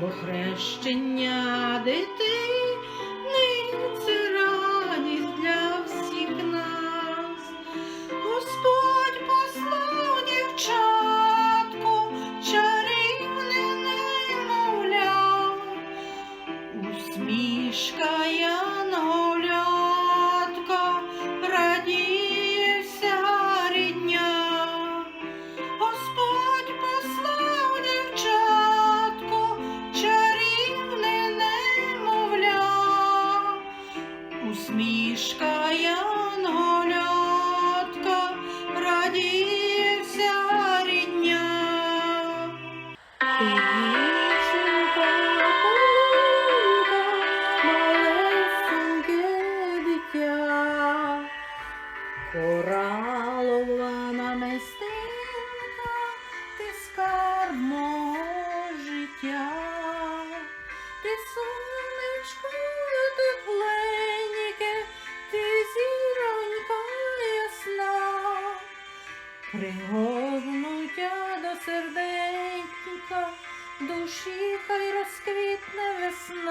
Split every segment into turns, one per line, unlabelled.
бо хрещення дитини. сонечко тепленьке, ти зіронька ясна, пригорнуття до серденька, душі хай розквітне весна.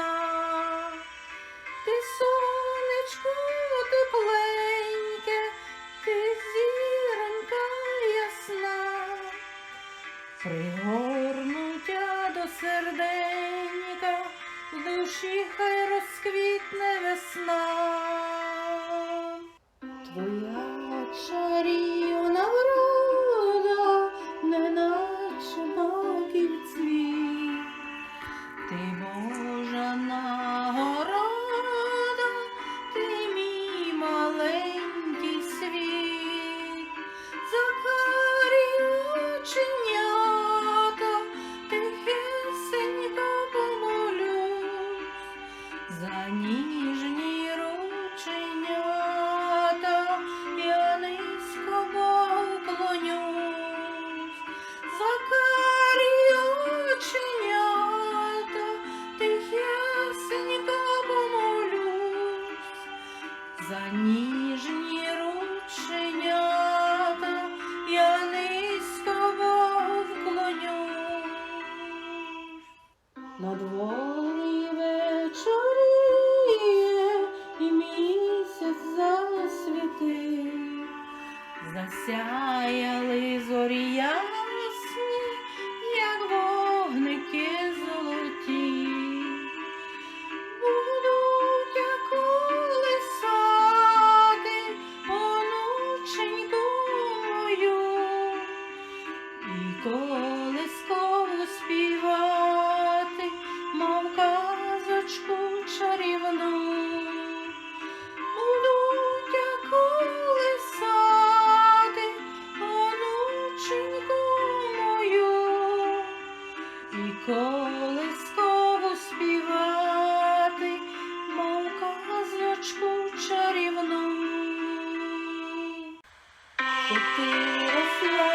хай розквітне весна. Твоя чарівна врага. ніжні рученята, я низько Богу клонюсь, закарі оченята, тихесенько помолюсь, за нижний ручей Yeah.「ひきおす」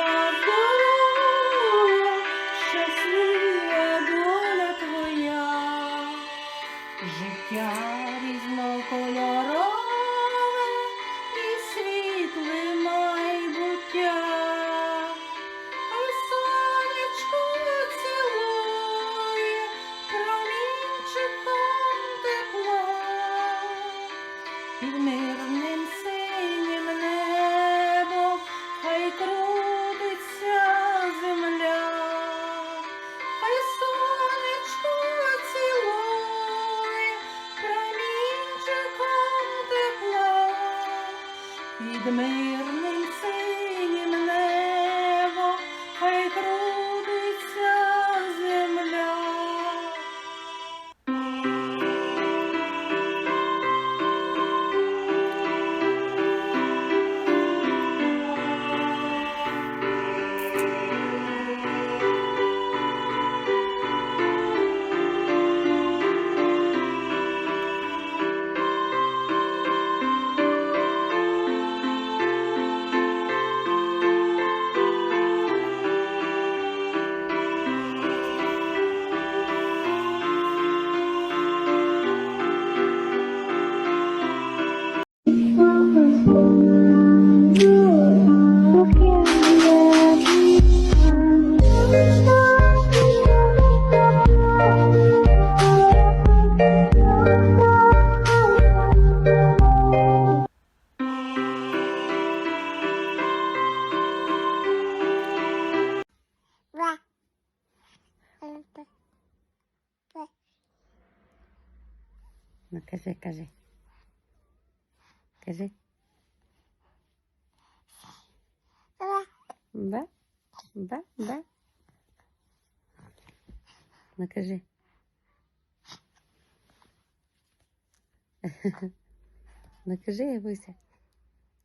Ну, кажи, кажи. Кажи. Ба, ба, ба. Ну, кажи. Ну, кажи, Ябуся.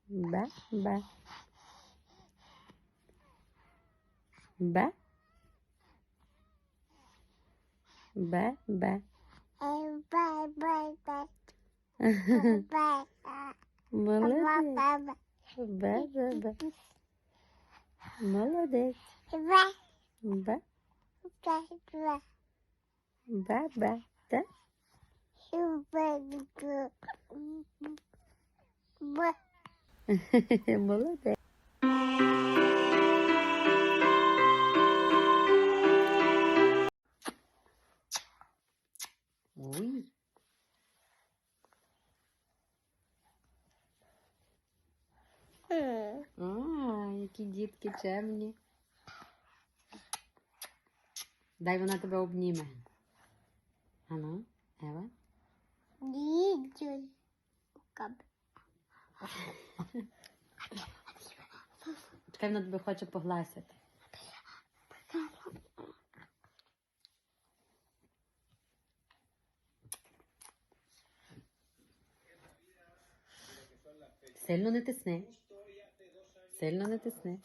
Ба, ба. Ба. Ба, ба. Молодець. Ба, ба, ба. Молодець. Ба, ба, ба. Так? Молодець. Які дітки чемні. Дай вона тебе обніме. Ану, Ева. Чекай, вона тебе хоче погласити. Сильно не тисни. Сильно не тисни.